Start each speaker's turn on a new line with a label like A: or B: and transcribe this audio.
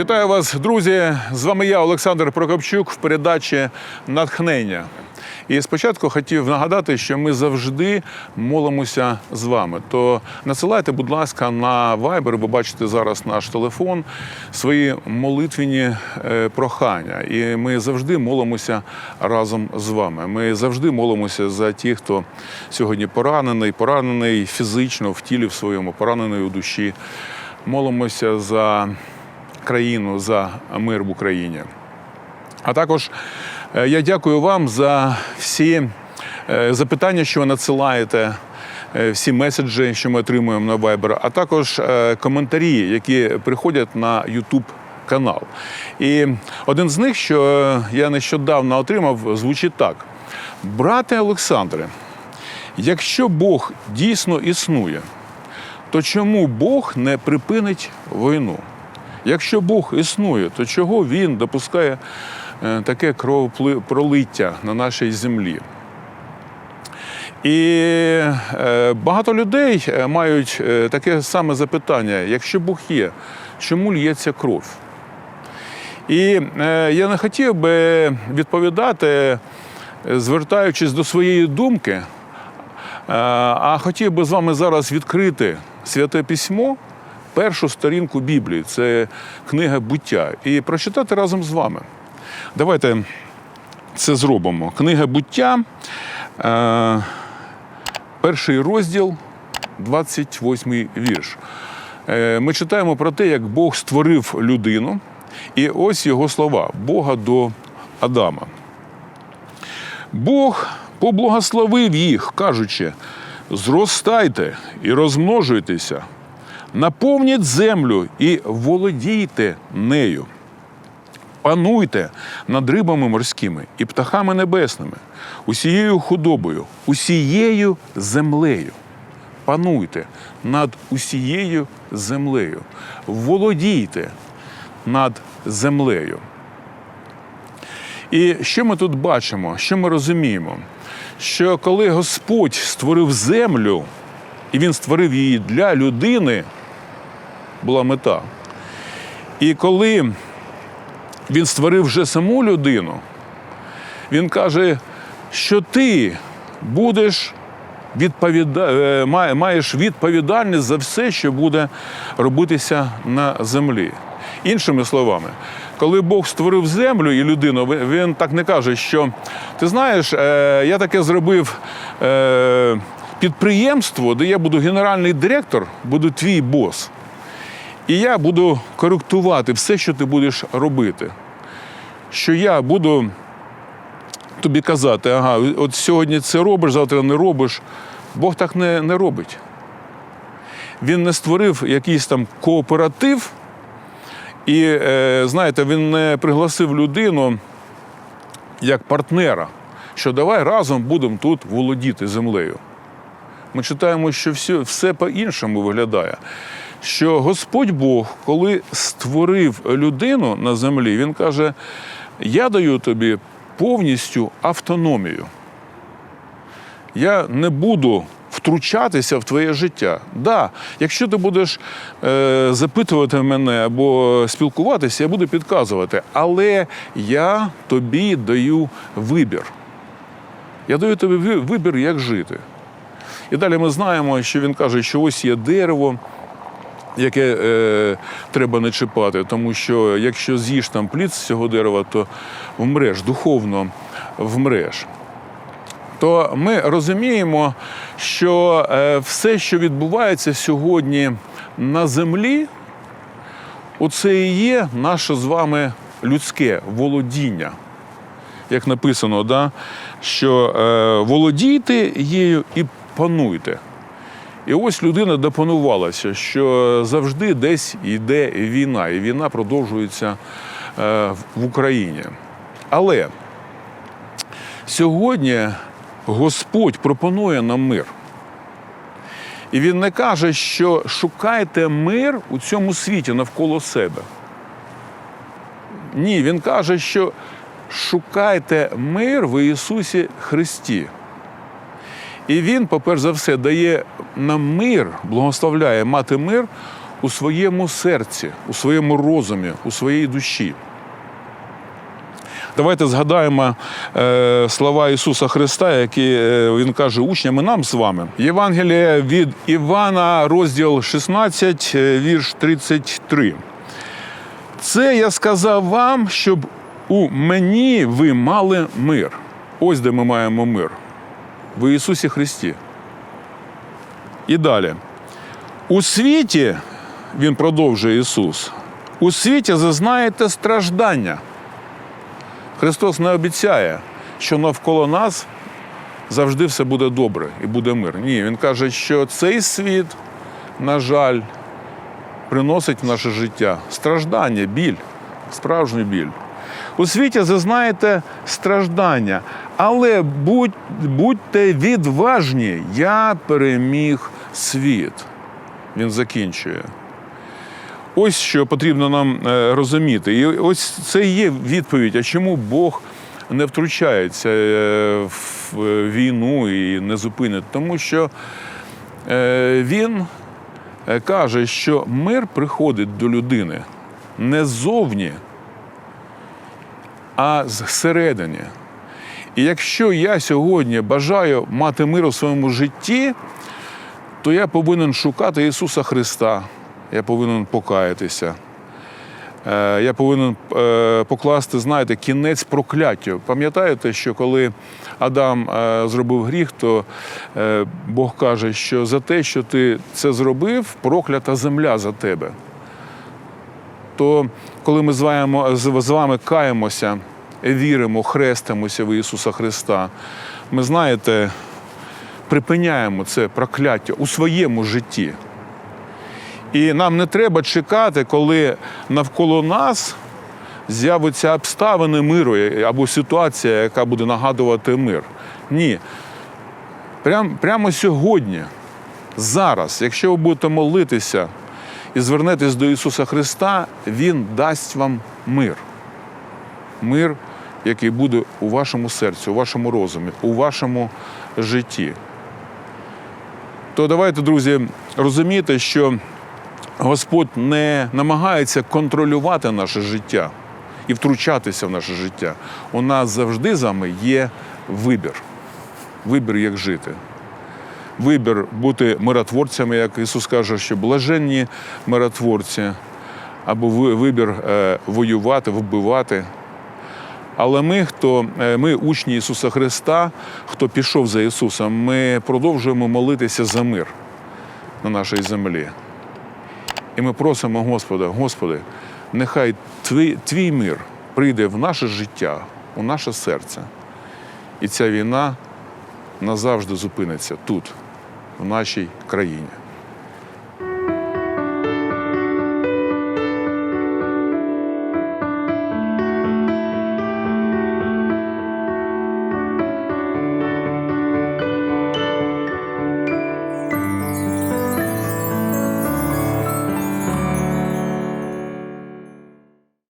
A: Вітаю вас, друзі! З вами я, Олександр Прокопчук, в передачі Натхнення. І спочатку хотів нагадати, що ми завжди молимося з вами. То насилайте, будь ласка, на Viber, ви бачите зараз наш телефон, свої молитвені е, прохання. І ми завжди молимося разом з вами. Ми завжди молимося за тих, хто сьогодні поранений, поранений фізично в тілі в своєму, поранений у душі. Молимося за країну, за мир в Україні. А також е, я дякую вам за всі е, запитання, що ви надсилаєте, е, всі меседжі, що ми отримуємо на Viber, а також коментарі, які приходять на YouTube канал. І один з них, що я нещодавно отримав, звучить так: брате Олександре, якщо Бог дійсно існує, то чому Бог не припинить війну? Якщо Бог існує, то чого він допускає е, таке кровопролиття на нашій землі? І е, багато людей е, мають таке саме запитання: якщо Бог є, чому лється кров? І я не хотів би відповідати, звертаючись до своєї думки, а хотів би з вами зараз відкрити святе письмо, першу сторінку Біблії, це книга буття, і прочитати разом з вами. Давайте це зробимо. Книга буття, е, перший розділ, 28 вірш. Е, Ми читаємо про те, як Бог створив людину, і ось його слова Бога до Адама. Бог поблагословив їх, кажучи: зростайте і розмножуйтеся, наповніть землю і володійте нею. Пануйте над рибами морськими і птахами небесними, усією худобою, усією землею. Пануйте над усією землею, володійте над землею. І що ми тут бачимо? Що ми розуміємо? Що коли Господь створив землю, і Він створив її для людини, була мета. І коли він створив вже саму людину, він каже, що ти будеш відповіда... е, маєш відповідальність за все, що буде робитися на землі. Іншими словами, коли Бог створив землю і людину, він так не каже, що ти знаєш, е, я таке зробив е, підприємство, де я буду генеральний директор, буду твій бос. І я буду коректувати все, що ти будеш робити. Що я буду тобі казати, ага, от сьогодні це робиш, завтра не робиш. Бог так не, не робить. Він не створив якийсь там кооператив, і, е, знаєте, він не пригласив людину як партнера, що давай разом будемо тут володіти землею. Ми читаємо, що все, все по-іншому виглядає. Що Господь Бог, коли створив людину на землі, Він каже: Я даю тобі повністю автономію. Я не буду втручатися в твоє життя. Да, якщо ти будеш е, запитувати мене або спілкуватися, я буду підказувати. Але я тобі даю вибір. Я даю тобі вибір, як жити. І далі ми знаємо, що він каже, що ось є дерево, яке е, треба не чіпати, тому що якщо з'їш там плід з цього дерева, то вмреш, духовно вмреш. То ми розуміємо, що е, все, що відбувається сьогодні на землі, оце і є наше з вами людське володіння як написано, да, що е, володійте її і пануйте. І ось людина допанувалася, що завжди десь йде війна, і війна продовжується е, в Україні. Але сьогодні Господь пропонує нам мир. І він не каже, що шукайте мир у цьому світі навколо себе. Ні, він каже, що шукайте мир в Ісусі Христі. І Він, по-перше за все, дає нам мир, благословляє мати мир у своєму серці, у своєму розумі, у своїй душі. Давайте згадаємо е, слова Ісуса Христа, які е, Він каже учням і нам з вами. Євангеліє від Івана, розділ 16, е, вірш 33. Це я сказав вам, щоб у мені ви мали мир. Ось де ми маємо мир. В Ісусі Христі. І далі. У світі, він продовжує Ісус, у світі зазнаєте страждання. Христос не обіцяє, що навколо нас завжди все буде добре і буде мир. Ні, Він каже, що цей світ, на жаль, приносить в наше життя страждання, біль, справжню біль. У світі зазнаєте страждання, але будь, будьте відважні, я переміг світ. Він закінчує. Ось що потрібно нам е, розуміти. І ось це є відповідь, а чому Бог не втручається е, в війну і не зупинить? Тому що е, він каже, що мир приходить до людини не ззовні, а зсередині. І якщо я сьогодні бажаю мати мир у своєму житті, то я повинен шукати Ісуса Христа, я повинен покаятися. Е, Я повинен е, покласти, знаєте, кінець прокляттю. Пам'ятаєте, що коли Адам е, зробив гріх, то Бог каже, що за те, що ти це зробив, проклята земля за тебе. То коли ми з вами каємося, віримо, хрестимося в Ісуса Христа, ми знаєте, припиняємо це прокляття у своєму житті. І нам не треба чекати, коли навколо нас з'являться обставини миру або ситуація, яка буде нагадувати мир. Ні. Прям, прямо сьогодні, зараз, якщо ви будете молитися і звернетесь до Ісуса Христа, Він дасть вам мир. Мир, який буде у вашому серці, у вашому розумі, у вашому житті. То давайте, друзі, розуміти, що Господь не намагається контролювати наше життя і втручатися в наше життя. У нас завжди з вами є вибір. Вибір, як жити. Вибір бути миротворцями, як Ісус каже, що блаженні миротворці, або вибір е, воювати, вбивати. Але ми, хто е, ми учні Ісуса Христа, хто пішов за Ісусом, ми продовжуємо молитися за мир на нашій землі. І ми просимо Господа, Господи, нехай твій, твій мир прийде в наше життя, у наше серце. І ця війна назавжди зупиниться тут, в нашій країні.